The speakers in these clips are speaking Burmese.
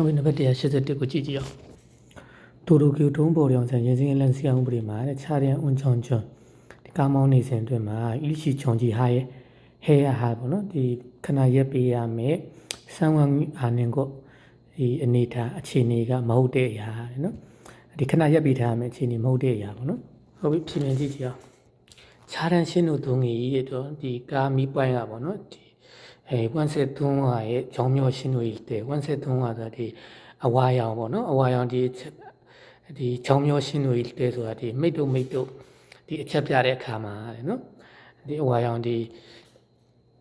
နောက်ပြီးနံပါတ်181ကိုကြည့်ကြည့်အောင်တိုတိုကီတုံးပေါ်ရောင်ဆန်ရင်းစင်းလန်စီအောင်ပရိမာတဲ့ခြားတဲ့ဝန်ချောင်းချွန်းဒီကားမောင်းနေစဉ်အတွင်းမှာအီရှိချုံကြီးဟာရဲ့ဟဲရဟာပေါ့နော်ဒီခဏရက်ပေးရမယ်ဆံဝန်အာနင်ကိုဒီအနေထားအခြေအနေကမဟုတ်တဲ့အရာတဲ့နော်ဒီခဏရက်ပေးထားရမယ်အခြေအနေမဟုတ်တဲ့အရာပေါ့နော်ဟုတ်ပြီပြင်ပြင်ကြည့်ကြည့်အောင်ခြားတန်းရှင်းတို့သုံးကြီးရဲ့တော့ဒီကားမီးပွိုင်းကပေါ့နော်ဒီ အဲ173ဟာရဲ့ကြောင်းမျိုးရှင်းလို့တဲ့173ဟာဆိုဒီအဝါရောင်ပေါ့နော်အဝါရောင်ဒီဒီကြောင်းမျိုးရှင်းလို့တဲ့ဆိုတာဒီမိတ်တို့မိတ်တို့ဒီအချက်ပြတဲ့အခါမှာလေနော်ဒီအဝါရောင်ဒီ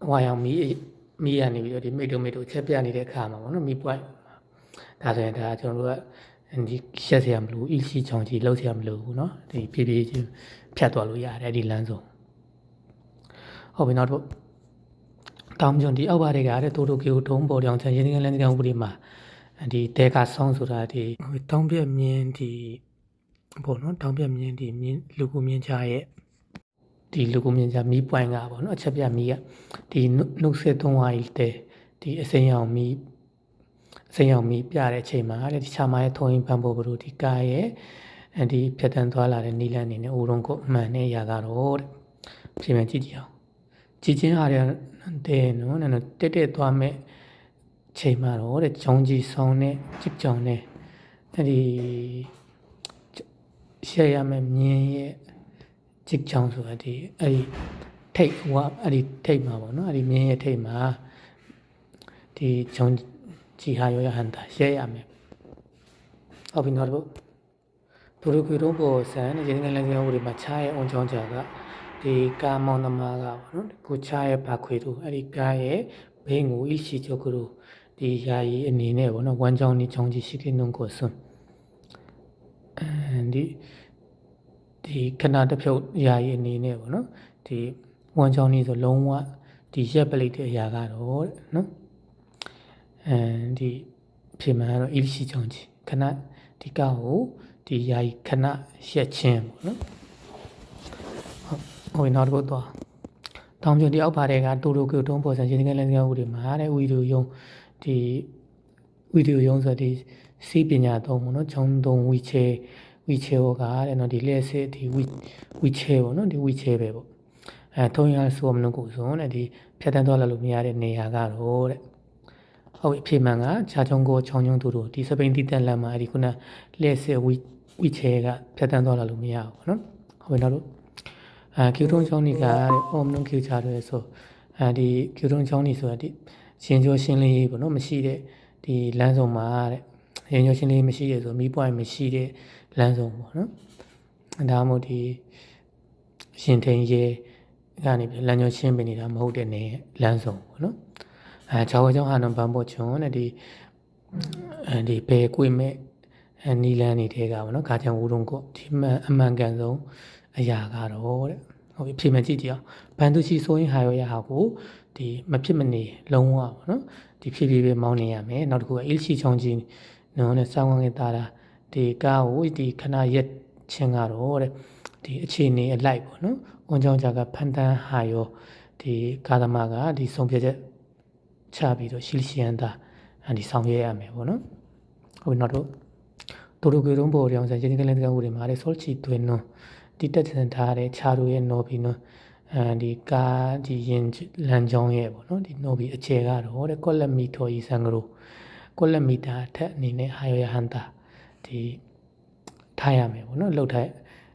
အဝါရောင်မီးမီးရနေပြီးတော့ဒီမိတ်တို့မိတ်တို့အချက်ပြနေတဲ့အခါမှာပေါ့နော်မီးပွိုင်းဒါဆိုရင်ဒါကျွန်တော်တို့ကဒီရှက်เสียမလို့ EC ချောင်းကြီးလောက်เสียမလို့ဘူးเนาะဒီဖြည်းဖြည်းချင်းဖြတ်သွားလို့ရတယ်ဒီလမ်းဆုံးဟုတ်ပြီနောက်တော့ တောင်ကျွန်းဒီအောက်ဘာတွေကတဲ့တိုတိုကီကိုထုံးပေါ်တောင်ချန်ရင်းငယ်လန်းကောင်ဥပဒေမှာဒီတဲကဆောင်းဆိုတာဒီတောင်ပြက်မြင်းဒီပေါ့နော်တောင်ပြက်မြင်းဒီမြင်းလူကူမြင်းချရဲ့ဒီလူကူမြင်းချမီးပွိုင်းကပေါ့နော်အချက်ပြမီးကဒီနှုတ်ဆက်သုံးဝါးကြီးတဲဒီအစိမ်းရောင်မီးအစိမ်းရောင်မီးပြတဲ့အချိန်မှာတဲ့ဒီချာမရဲ့ထုံးရင်ပန်းပေါ်ဘလို့ဒီကားရဲ့ဒီဖြတ်တန်းသွားလာတဲ့နီလန်းနေနဲ့အိုရုံကိုအမှန်နဲ့ရာကတော့တဲ့ပြင်ပြန်ကြည့်ကြည့်အောင် ကြည်ချင်းအားရတဲ့နော်နော်တက်တက်သွားမဲ့ချိန်မှာတော့တဲ့ကြောင်းကြီးဆောင်နဲ့ကြစ်ကြောင်နဲ့အဲ့ဒီရှယ်ရမယ်မြင်းရဲ့ကြစ်ကြောင်ဆိုတာဒီအဲ့ဒီထိတ်ဟိုကအဲ့ဒီထိတ်မှာပေါ့နော်အဲ့ဒီမြင်းရဲ့ထိတ်မှာဒီကြောင်းကြီးဟာရောရဟန်တာရှယ်ရမယ်ဟုတ်ပြီနော်တို့သူတို့ကတော့ပေါ်ဆန်နေရင်းငယ်လည်းကြောင်းတွေမှာချားရဲ့အုံချောင်းကြာက ဒီကာမောင်သမားကပေါ့နော်ကိုချားရဲ့ဘာခွေတို့အဲ့ဒီကားရဲ့ဘိန်းကိုအရှိချုပ်ကတို့ဒီယာယီအနေနဲ့ပေါ့နော်ဝမ်းချောင်းနေချောင်းကြီးရှိကိနုံကိုစွန်းအဲဒီဒီခဏတစ်ဖြုတ်ယာယီအနေနဲ့ပေါ့နော်ဒီဝမ်းချောင်းနေဆိုလုံးဝဒီရက်ပလိတ်တဲ့အရာကတော့တဲ့နော်အဲဒီဖြစ်မှန်ကတော့အီရှိချောင်းကြီးခဏဒီကားကိုဒီယာယီခဏရက်ချင်းပေါ့နော် ဟိုနောက်တစ်ပုတ်သွားတောင်ကျွန်းဒီအောက်ပါတဲ့ကတူတူကိုတုံးပေါ်ဆန်ရှင်ငယ်လည်းငယ်ဦးတွေမှာတဲ့ဝီဒီယိုယုံဒီဝီဒီယိုယုံဆိုဒီစီးပညာသုံးပေါ့နော်ချောင်းသုံးဝီချဲဝီချဲဟောကတဲ့နော်ဒီလက်စစ်ဒီဝီဝီချဲပေါ့နော်ဒီဝီချဲပဲပေါ့အဲထုံးရဆိုမလို့ကိုဆိုတဲ့ဒီဖြတ်တန်းသွားလာလို့မရတဲ့နေရာကတော့တဲ့ဟုတ်ပြီအဖြေမှန်ကခြားချုံကိုချောင်းချုံတူတူဒီစပိန်တီတက်လမ်းမှာအဲဒီခုနလက်စစ်ဝီဝီချဲကဖြတ်တန်းသွားလာလို့မရဘူးပေါ့နော်ဟုတ်ပြီနောက်တော့ အာကျူထုံချောင်းနေကတဲ့အော်မနုကျူချာတယ်ဆိုအဲဒီကျူထုံချောင်းနေဆိုတာဒီရှင်ကျော်ရှင်းလေးပေါ့နော်မရှိတဲ့ဒီလမ်းဆောင်မှာတဲ့ရှင်ကျော်ရှင်းလေးမရှိတဲ့ဆိုမီးပွိုင်းမရှိတဲ့လမ်းဆောင်ပေါ့နော်ဒါမှမဟုတ်ဒီရှင်ထိန်ရဲကနေပြီးလမ်းကျော်ရှင်းပေးနေတာမဟုတ်တဲ့နေလမ်းဆောင်ပေါ့နော်အဲချောင်းချောင်းဟာနံဘန်ပေါ်ချွန်းတဲ့ဒီအဲဒီဘယ်ကွေမဲ့အဲနီလန်းနေတဲ့ကပေါ့နော်ခါချံဝူတုံကိုဒီမှန်အမှန်ကန်ဆုံးအရာကတော့တဲ့ ဟုတ်ပြီဖြေမှကြည့်ကြည့်အောင်ဘန်သူချီဆိုရင်ဟာရောရဟာကိုဒီမဖြစ်မနေလုံးဝပေါ့နော်ဒီဖြည်းဖြည်းပဲမောင်းနေရမယ်နောက်တစ်ခုကအီလ်ချီချောင်းကြီးနော်နဲ့စောင်းဝင်တာတာဒီကားကိုဒီခဏရက်ချင်းကတော့တဲ့ဒီအခြေအနေအလိုက်ပေါ့နော်ဝန်ကြောင့်ကြကဖန်တန်းဟာရောဒီကာသမားကဒီဆုံးဖြတ်ချက်ချပြီးတော့ရှီလီရှီယန်တာဒီဆောင်ရွက်ရမယ်ပေါ့နော်ဟုတ်ပြီနောက်တော့တူတူကေရုံးပေါ်ရောင်ဆိုင်ချင်းကလေးတကောင်တွေမှာလေဆော့ချီတွင်နော်ဒီ တက်ဆန်ထားတဲ့ခြားတို့ရဲ့နော်ဘီနော်အဲဒီကားဒီရင်လမ်းကြောင်းရဲ့ပေါ့နော်ဒီနော်ဘီအခြေကတော့တဲ့ကောလက်မီထော်ဤဆန်ကရိုကောလက်မီတာအထက်အနေနဲ့ဟာယဟန်တာဒီထားရမယ်ပေါ့နော်လှုပ်ထား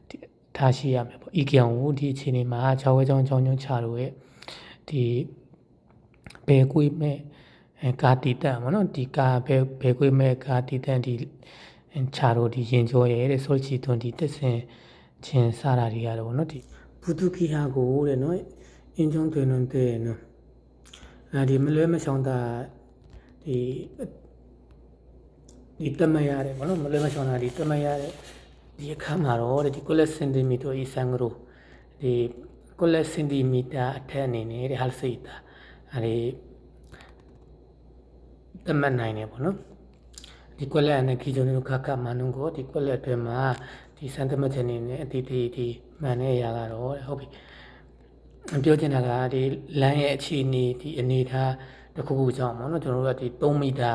ဒီထားရှိရမယ်ပေါ့ဤကြောင်ကိုဒီအခြေအနေမှာခြောက်ဝဲချောင်းချောင်းချောင်းခြားတို့ရဲ့ဒီဘယ်ကွေးမဲ့အဲကာတီတန်ပေါ့နော်ဒီကာဘယ်ဘယ်ကွေးမဲ့ကာတီတန်ဒီခြားတို့ဒီရင်ကျော်ရဲ့တဲ့ဆိုချီတွန်ဒီတက်ဆင် ချင်းစားတာတွေကတော့နော်ဒီဘူတုခိဟာကိုတဲ့နော်အင်းချုံတွင်လုံးတဲ့နော်အဲဒီမလွဲမဆောင်တာဒီဒီတမရတယ်ဘောနော်မလွဲမဆောင်တာဒီတမရတဲ့ဒီအခါမှာတော့ဒီကိုလက်စင်တီမီတာဤဆန်ဂရိုဒီကိုလက်စင်တီမီတာအထက်အနေနဲ့တဲ့ဟယ်စိတာအဲဒီတမတ်နိုင်နေပေါ့နော် ဒီကွက်လက်နဲ့ခီဂျုံတို့ခါခါမနုံကိုဒီကွက်လက်အတွင်းမှာဒီစန်တမတ်ချင်နေနဲ့အတီတီဒီမှန်တဲ့အရာကတော့ဟုတ်ပြီပြောချင်တာကဒီလမ်းရဲ့အခြေအနေဒီအနေထားတစ်ခုခုကြောင့်ပေါ့နော်ကျွန်တော်တို့ကဒီ3မီတာ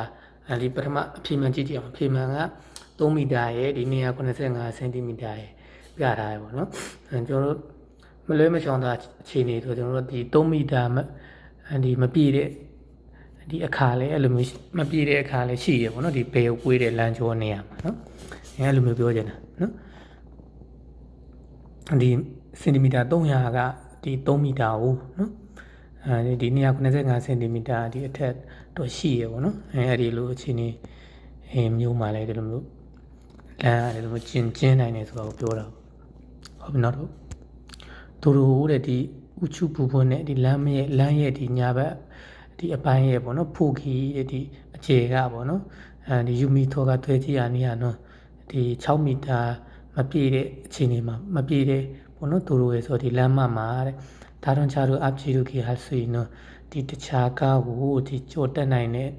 အဲဒီပထမအဖြေမှန်ကြည့်ကြည့်အောင်အဖြေမှန်က3မီတာရဲ့ဒီ185စင်တီမီတာရဲ့ပြထားရပါတော့အဲကျွန်တော်တို့မလွဲမချောင်သာအခြေအနေဆိုကျွန်တော်တို့ဒီ3မီတာဒီမပြည့်တဲ့ ဒီအခါလေးအဲ့လိုမျိုးမပြည့်တဲ့အခါလေးရှိရပေါ့နော်ဒီဘယ်ကိုကွေးတဲ့လမ်းကျော်နေရမှာနော်အဲအဲ့လိုမျိုးပြောချင်တာနော်ဒီစင်တီမီတာ300ကဒီ3မီတာကိုနော်အဲဒီ295စင်တီမီတာဒီအထက်တော့ရှိရပေါ့နော်အဲအဲ့ဒီလိုအခြေအနေအဲမျိုးမှလည်းဒီလိုမျိုးလမ်းအဲ့လိုမျိုးကျင်ကျင်းနိုင်တယ်ဆိုတော့ပြောတာဟုတ်ပြီနောက်တော့သူတို့တဲ့ဒီဥချုပူပွနဲ့ဒီလမ်းရဲ့လမ်းရဲ့ဒီညာဘက် ဒီအပိုင်းရဲ့ပေါ့နော်ဖိုခီတဲ့ဒီအခြေကပေါ့နော်အဲဒီယူမီထောကသွဲကြည့်ရနေရနော်ဒီ6မီတာမပြည့်တဲ့အခြေအနေမှာမပြည့်တဲ့ပေါ့နော်သူတို့ရဲ့ဆိုဒီလမ်းမမှာတဲ့ဒါတော့ချာတို့အပ်ချီတို့ခေဟာဆွေနော်ဒီတခြားကားကိုဒီကြော်တက်နိုင်တဲ့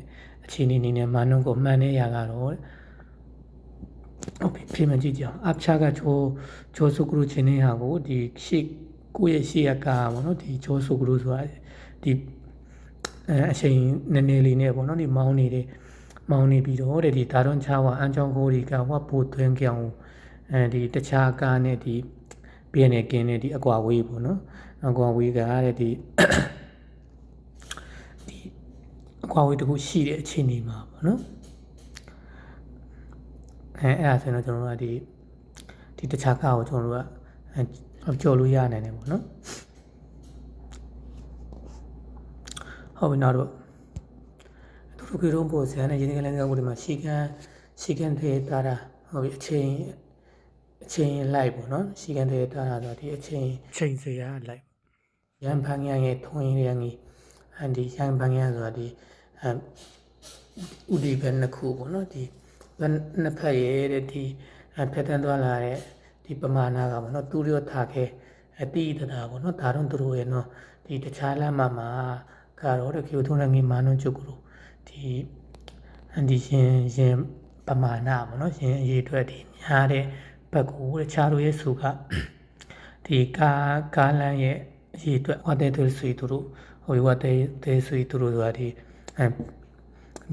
အခြေအနေနေနဲ့မနုံကိုမှန်နေရကတော့ဟုတ်ပြီပြင်မကြည့်ကြအောင်အပ်ချာကချိုးချိုးစုကရုချင်းနေဟာကိုဒီရှေ့ကိုယ့်ရဲ့ရှေ့ရကားပေါ့နော်ဒီချိုးစုကရုဆိုတာဒီ အဲအချိန်နည်းနည်းလေးနဲ့ပေါ့နော်ဒီမောင်းနေတဲ့မောင်းနေပြီးတော့တဲ့ဒီဒါတော့ချာဝအန်ချောင်းကိုဒီကဝတ်ပို့သွင်းကြောင်အဲဒီတခြားကားနဲ့ဒီပြင်းနေကင်းနေဒီအကွာဝေးပေါ့နော်အကွာဝေးကတဲ့ဒီဒီအကွာဝေးတခုရှိတဲ့အခြေအနေမှာပေါ့နော်အဲအဲ့ဒါဆိုတော့ကျွန်တော်တို့ကဒီဒီတခြားကားကိုကျွန်တော်တို့ကကြော်လို့ရနိုင်တယ်ပေါ့နော် ဟုတ်ပြီနောက်တော့သူတို့ကတော့ပို့ဆန်တဲ့ရင်းကလေးကဘုဒီမှာရှီကန်ရှီကန်သေးတာတာဟုတ်ပြီအချိန်အချိန်လိုက်ပေါ့နော်ရှီကန်သေးတာတာဆိုဒီအချိန်ချိန်စရာလိုက်ရန်ဖန်ရရဲ့ထွင်းရန်ကြီးအန်ဒီရန်ဖန်ရဆိုတာဒီအဥဒီဘက်နှစ်ခုပေါ့နော်ဒီဘက်နှစ်ဖက်ရဲ့တဲ့ဒီဖက်တန်းသွားလာတဲ့ဒီပမာဏကပေါ့နော်သူရောထားခဲအတိတတာပေါ့နော်ဒါတော့သူတို့ရဲ့နော်ဒီတခြားလမ်းမှာမှာ ကတော့တကယ်ထုံးရငေမာနုချုပ်ကိုဒီအန်ဒီရှင်ရှင်ပမာဏပေါ့နော်ရှင်အရေးအတွက်ဒီများတဲ့ဘက်ကိုတခြားတို့ရဲ့စုကဒီကာကားလမ်းရဲ့အရေးအတွက်ဝတ်တဲ့သူဆွေသူတို့ဟိုဝတ်တဲ့တဲ့ဆွေသူတို့ဆိုတာဒီအ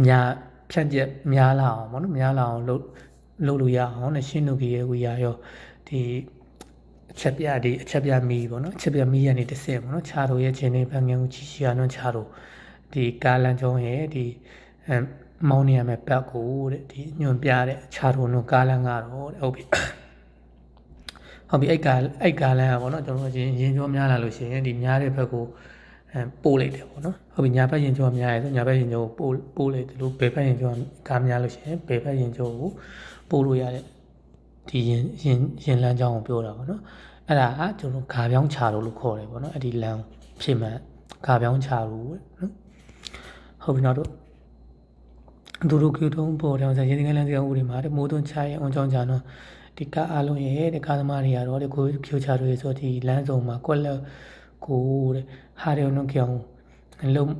များဖြတ်ချက်များလာအောင်ပေါ့နော်များလာအောင်လုပ်လုပ်လို့ရအောင်နဲ့ရှင်းနုကြီးရဲ့ဝီယာရောဒီ အချက်ပြဒီအချက်ပြမီပေါ့နော်အချက်ပြမီရနေတစ်ဆင့်ပေါ့နော်ခြားတို့ရဲ့ခြင်းနေပန်းငယ်ကိုချီရှိရနော်ခြားတို့ဒီကာလန်ကျောင်းရဲ့ဒီအမောင်းနေရမယ့်ဘက်ကိုတဲ့ဒီညွန်ပြတဲ့ခြားတို့နော်ကာလန်ကတော့တဲ့ဟုတ်ပြီဟုတ်ပြီအဲ့ကာအဲ့ကာလန်ကပေါ့နော်ကျွန်တော်တို့ရင်ရင်ကျော်များလာလို့ရှိရင်ဒီများတဲ့ဘက်ကိုအဲပို့လိုက်တယ်ပေါ့နော်ဟုတ်ပြီညာဘက်ရင်ကျော်များရဲဆိုညာဘက်ရင်ကျော်ကိုပို့ပို့လိုက်တယ်လို့ဘယ်ဘက်ရင်ကျော်ကားများလို့ရှိရင်ဘယ်ဘက်ရင်ကျော်ကိုပို့လို့ရတဲ့ ဒီရင်ရင်ရင်လမ်းကြောင်းကိုပြောတာပေါ့နော်အဲ့ဒါကကျွန်တော်ဂါပြောင်းချာလို့လို့ခေါ်တယ်ပေါ့နော်အဲ့ဒီလမ်းဖြစ်မှဂါပြောင်းချာလို့နော်ဟုတ်ပြီနောက်တော့ဒူရူကျူတုံးပေါ်တယ်ဆိုရင်ဒီကလန်စကားဦးတွေမှာတဲ့မိုးသွန်းချရဲ့အွန်ချောင်းချာနော်ဒီကားအလုံးရဲ့ဒီကားသမားတွေကတော့ဒီကိုကျူချာတွေဆိုဒီလမ်းစုံမှာကွက်လက်ကိုတဲ့ဟာတယ်နော်ကြောင်လုံး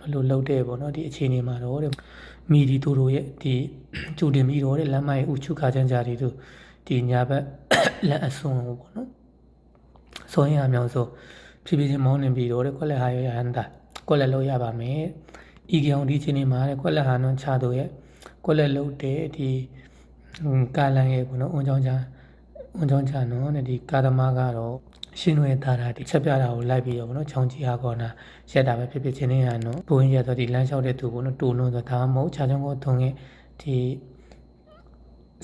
မလို့လောက်တဲ့ပေါ့နော်ဒီအခြေအနေမှာတော့တဲ့မီဒီတို့ရဲ့ဒီကျူတင်ပြီးတော့တဲ့လမ်းမရဲ့ဥချုခါချမ်းကြတွေတို့ ဒီညာဘက်လက်အစွန်ပေါ့နော်ဆိုရင်အမြောင်ဆိုဖြည်းဖြည်းချင်းမောင်းနေပြီးတော့တဲ့ကွက်လက်ဟာရရဟန်တာကွက်လက်လောက်ရပါမယ်ဤကြောင်ဒီချင်းနေမှာတဲ့ကွက်လက်ဟာနွန်ချတို့ရဲ့ကွက်လက်လောက်တဲ့ဒီကာလန်ရဲ့ပေါ့နော်အွန်ချောင်းချအွန်ချောင်းချနော်တဲ့ဒီကာသမားကတော့ရှင်းွယ်သားတာဒီချက်ပြတာကိုလိုက်ပြီးတော့ဗောနော်ချောင်းကြီးအားကောနာရက်တာပဲဖြစ်ဖြစ်ချင်းနေရနော်ဘုန်းကြီးရတော့ဒီလမ်းလျှောက်တဲ့သူဗောနော်တူလုံးဆိုဒါမှမဟုတ်ခြားချောင်းကိုထုံခဲ့ဒီ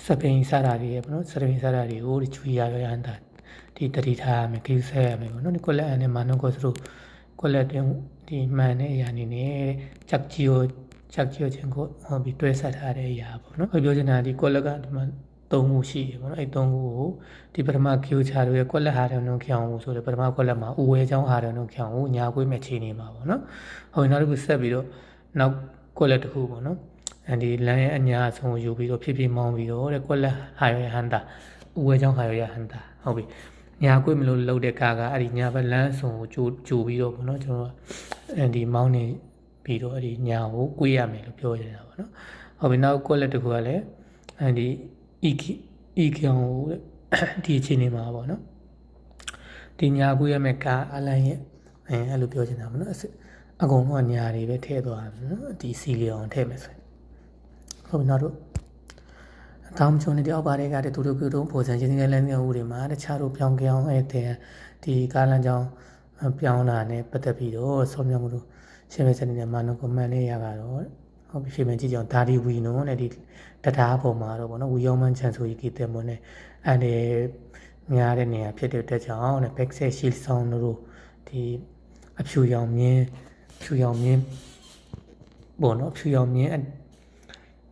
စပိန်စားတာတွေဗောနော်စပိန်စားတာတွေကိုဒီချူရရရန်တာဒီတတိထားရမယ်ကိစ္စရမယ်ဗောနော်ဒီကိုလက်အနေမှာနော်ကိုစလို့ကိုလက်တင်ဒီမှန်တဲ့အရာနေနဲ့ချက်ကြီးကိုချက်ကြီးချင်းကိုဟောပြီးတွဲဆက်ထားတဲ့အရာဗောနော်ပြောချင်တာဒီကိုလက်ကဒီမှာသုံးခုရှိတယ်ပေါ့နော်အဲ့သုံးခုကိုဒီပထမကျူချာတို့ရဲ့ကွက်လက်ဟာတယ်နုံခေါင်ဆိုတဲ့ပထမကွက်လက်မှာဥဝဲချောင်းဟာတယ်နုံခေါင်ကိုညာကွေးမဲ့ချိန်နေမှာပေါ့နော်ဟုတ်နောက်တစ်ခုဆက်ပြီးတော့နောက်ကွက်လက်တစ်ခုပေါ့နော်အဲ ဒီလမ်းရဲ့အညာအဆုံးယူပြီးတော့ဖြည်းဖြည်းမောင်းပြီးတော့တဲ့ကွက်လက်ဟာရဟန်တာဥဝဲချောင်းဟာရဟန်တာဟုတ်ပြီညာကွေးမလို့လှုပ်တဲ့ကားကအဲ့ဒီညာဘက်လမ်းဆုံကိုကြိုကြိုပြီးတော့ပေါ့နော်ကျွန်တော်အဲဒီမောင်းနေပြီးတော့အဲ့ဒီညာကိုကွေးရမယ်လို့ပြောနေတာပေါ့နော်ဟုတ်ပြီနောက်ကွက်လက်တစ်ခုကလည်းအဲဒီဤဤကြောင်ကိုဒီအချိန်နေမှာပေါ့နော်ဒီညာကူရမယ့်ကာအလန်ရဲ့အဲအဲ့လိုပြောချင်တာပေါ့နော်အကုန်လုံးကညာတွေပဲထည့်သွားတယ်နော်ဒီစီလီအောင်ထည့်မယ်ဆိုရင် ဟုတ်ပြီနောက်တို့အကောင်းချုံနေတယောက်ပါတဲ့ကတည်းကသူတို့ပြုတော့ပေါ်စံချင်းကလည်းငယ်ဦးတွေမှာတခြားတို့ပြောင်းပြောင်းအဲ့တဲ့ဒီကားလမ်းကြောင်းပြောင်းတာနဲ့ပတ်သက်ပြီးတော့ဆောင်းမြောင်းမှုတို့ရှင်းပြစနေနဲ့မာနကွန်မန့်လေးရကတော့ဟုတ်ပြီရှင်းပြကြည့်ကြအောင်ဒါဒီဝီနိုနဲ့ဒီတထားပုံမှာတော့ဗောနော်ဝီယောမန်ချန်ဆိုကြီးကီတဲ့မွန်းနဲ့အဲ့ဒီများတဲ့နေရာဖြစ်တဲ့အတွက်ကြောင့်နဲ့ backside shield sound တို့ဒီအဖြူရောင်မြင်းဖြူရောင်မြင်းပေါ့နော်ဖြူရောင်မြင်း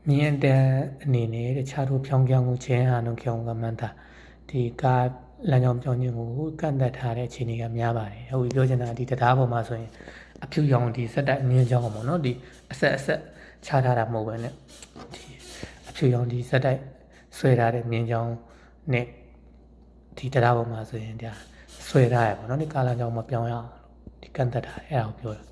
မြင်းတဲ့အနေနဲ့တခြားတို့ဖြောင်းပြောင်းကိုချင်းဟာနှုတ်ကြောင်ကမှန်တာဒီကားလမ်းကြောင်းပြောင်းခြင်းကိုကန့်သက်ထားတဲ့အခြေအနေကများပါတယ်။ဟုတ်ပြီပြောချင်တာဒီတရားပေါ်မှာဆိုရင်အဖြူရောင်ဒီစက်တိုက်မြင်းကြောင်းပေါ့နော်ဒီအဆက်အဆက်ခြားထားတာမဟုတ်ပဲねဒီအဖြူရောင်ဒီစက်တိုက်ဆွဲထားတဲ့မြင်းကြောင်းနဲ့ဒီတရားပေါ်မှာဆိုရင်ဒါဆွဲထားရပေါ့နော်ဒီကားလမ်းကြောင်းမပြောင်းရအောင်လို့ဒီကန့်သက်ထားတယ်အဲ့ဒါကိုပြောတာ